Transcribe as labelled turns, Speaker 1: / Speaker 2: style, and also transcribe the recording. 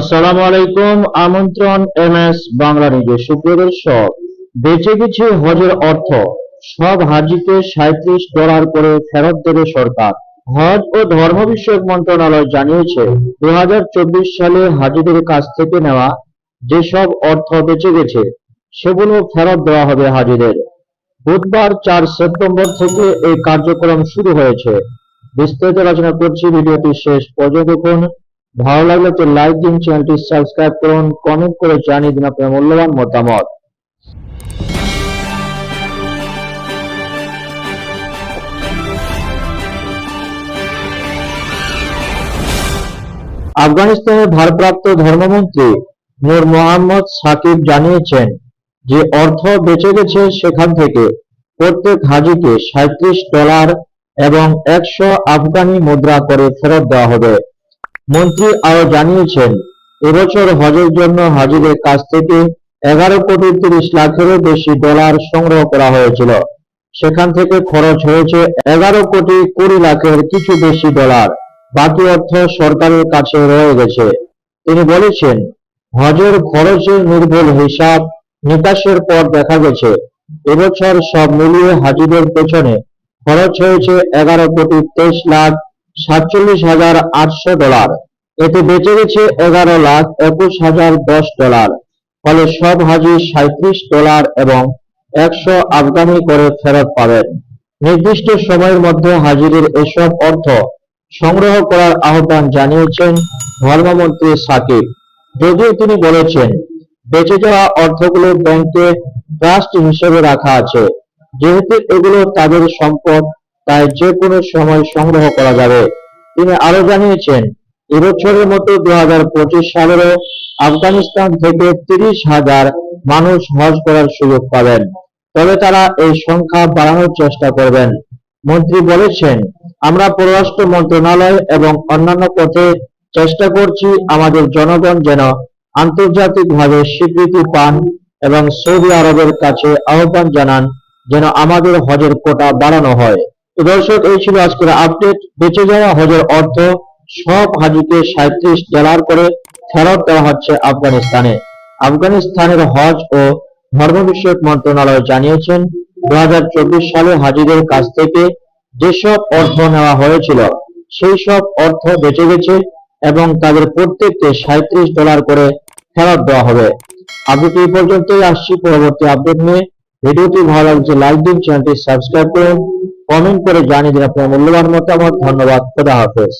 Speaker 1: আসসালামু আলাইকুম। আমন্ত্রণ এম এস বাংলা বেঁচে গেছে হজের অর্থ। সব হাজিকে সাঁত্রিশ ডলার করে ফেরত দেবে সরকার। হজ ও ধর্ম বিষয়ক মন্ত্রণালয় জানিয়েছে দুই সালে হাজিদের কাছ থেকে নেওয়া যেসব অর্থ বেঁচে গেছে, সেগুলো ফেরত দেওয়া হবে হাজিদের বুধবার চার সেপ্টেম্বর থেকে এই কার্যক্রম শুরু হয়েছে। বিস্তারিত আলোচনা করছি ভিডিওটি শেষ দেখুন। ভালো লাগলে তো লাইক দিন, চ্যানেলটি সাবস্ক্রাইব করুন কমেন্ট করে জানিয়ে দিন আপনার মূল্যবান মতামত। আফগানিস্তানের ভারপ্রাপ্ত ধর্মমন্ত্রী নূর মোহাম্মদ সাকিব জানিয়েছেন যে অর্থ বেঁচে গেছে সেখান থেকে। প্রত্যেক হাজিকে সাঁত্রিশ ডলার এবং একশো আফগানি মুদ্রা করে ফেরত দেওয়া হবে। মন্ত্রী আরও জানিয়েছেন, এবছর হজের জন্য হাজিদের কাছ থেকে এগারো কোটি তিরিশ লাখেরও বেশি ডলার সংগ্রহ করা হয়েছিল। সেখান থেকে খরচ হয়েছে এগারো কোটি কুড়ি লাখের কিছু বেশি ডলার। বাকি অর্থ সরকারের কাছে রয়ে গেছে। তিনি বলেছেন, হজের খরচের নির্ভুল হিসাব নিকাশের পর দেখা গেছে। এবছর সব মিলিয়ে হাজিদের পেছনে খরচ হয়েছে এগারো কোটি তেইশ লাখ সাতচল্লিশ হাজার আটশো ডলার। এতে বেঁচে গেছে এগারো লাখ একুশ হাজার দশ ডলার। ফলে সব হাজি সাঁত্রিশ ডলার এবং একশো আফগানি করে ফেরত পাবেন। নির্দিষ্ট সময়ের মধ্যে হাজিরের এসব অর্থ সংগ্রহ করার আহ্বান জানিয়েছেন ধর্মমন্ত্রী সাকিব। যদিও তিনি বলেছেন, বেঁচে যাওয়া অর্থগুলো ব্যাংকে ট্রাস্ট হিসেবে রাখা আছে। যেহেতু এগুলো তাদের সম্পদ তাই যে কোনো সময় সংগ্রহ করা যাবে। তিনি আরও জানিয়েছেন, এবছরের মতো দু হাজার পঁচিশ সালেরও আফগানিস্তান থেকে তিরিশ হাজার মানুষ হজ করার সুযোগ পাবেন। তবে তারা এই সংখ্যা বাড়ানোর চেষ্টা করবেন। মন্ত্রী বলেছেন, আমরা পররাষ্ট্র মন্ত্রণালয় এবং অন্যান্য পথে চেষ্টা করছি আমাদের জনগণ যেন আন্তর্জাতিকভাবে স্বীকৃতি পান এবং সৌদি আরবের কাছে আহ্বান জানান যেন আমাদের হজের কোটা বাড়ানো হয়। তো দর্শক, এই ছিল আজকের আপডেট। বেঁচে যাওয়া হজের অর্থ, সব হাজিকে সাঁত্রিশ ডলার করে ফেরত দেওয়া হচ্ছে আফগানিস্তানে। আফগানিস্তানের হজ ও ধর্ম বিষয়ক মন্ত্রণালয় জানিয়েছেন দু সালে হাজিদের কাছ থেকে যেসব অর্থ নেওয়া হয়েছিল, সেই সব অর্থ বেঁচে গেছে এবং তাদের প্রত্যেককে সাঁত্রিশ ডলার করে ফেরত দেওয়া হবে। আপডেট এই পর্যন্তই। আসছি পরবর্তী আপডেট নিয়ে। ভিডিওটি ভালো লাগছে লাইক দিন, চ্যানেলটি সাবস্ক্রাইব করুন। কমেন্ট করে জানিয়ে দিন আপনার মূল্যবান মতামত। ধন্যবাদ। খোদা হাফেজ।